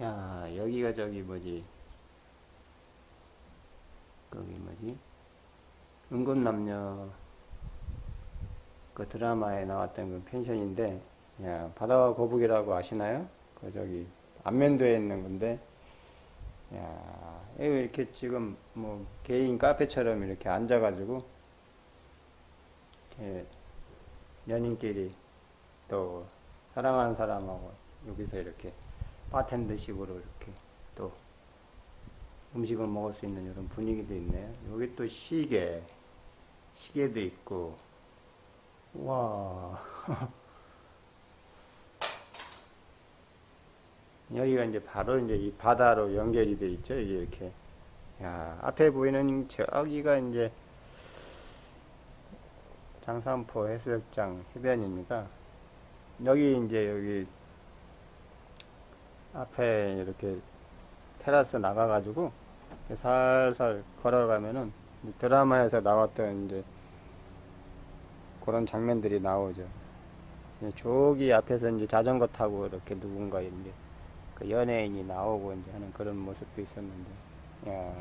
야, 여기가 저기 뭐지? 거기 뭐지? 은근남녀 그 드라마에 나왔던 그 펜션인데, 야, 바다와 거북이라고 아시나요? 그 저기 안면도에 있는 건데, 야, 이렇게 지금 뭐 개인 카페처럼 이렇게 앉아가지고, 이렇게 연인끼리 또 사랑하는 사람하고 여기서 이렇게 바텐더식으로 이렇게 또 음식을 먹을 수 있는 이런 분위기도 있네요. 여기 또 시계, 시계도 있고, 와. 여기가 이제 바로 이제 이 바다로 연결이 돼 있죠. 이게 이렇게. 야, 앞에 보이는 저기가 이제 장산포 해수욕장 해변입니다. 여기 이제 여기 앞에 이렇게 테라스 나가가지고 살살 걸어가면은 드라마에서 나왔던 이제 그런 장면들이 나오죠. 저기 앞에서 이제 자전거 타고 이렇게 누군가 이제 그 연예인이 나오고 이제 하는 그런 모습도 있었는데, 야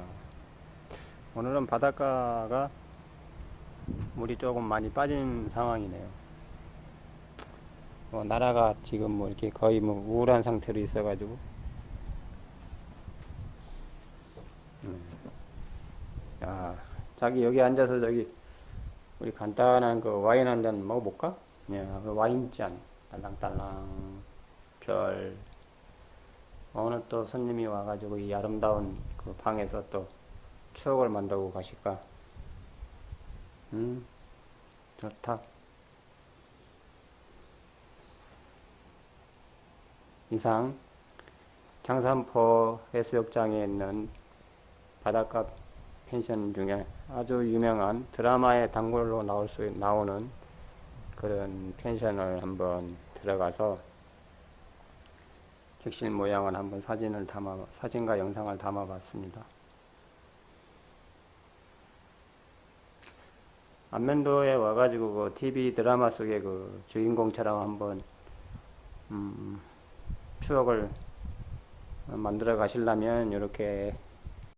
오늘은 바닷가가 물이 조금 많이 빠진 상황이네요. 뭐 나라가 지금 뭐 이렇게 거의 뭐 우울한 상태로 있어가지고 음. 야 자기 여기 앉아서 저기 우리 간단한 그 와인 한 잔 먹어볼까? 야, 그 와인잔 딸랑딸랑 별 오늘 또 손님이 와가지고 이 아름다운 그 방에서 또 추억을 만들고 가실까? 음 좋다. 이상 장산포 해수욕장에 있는 바닷가 펜션 중에 아주 유명한 드라마의 단골로 나올 수 나오는 그런 펜션을 한번 들어가서 객실 모양을 한번 사진을 담아 사진과 영상을 담아봤습니다. 안면도에 와가지고 그 TV 드라마 속의 그 주인공처럼 한번 음, 추억을 만들어 가시려면 이렇게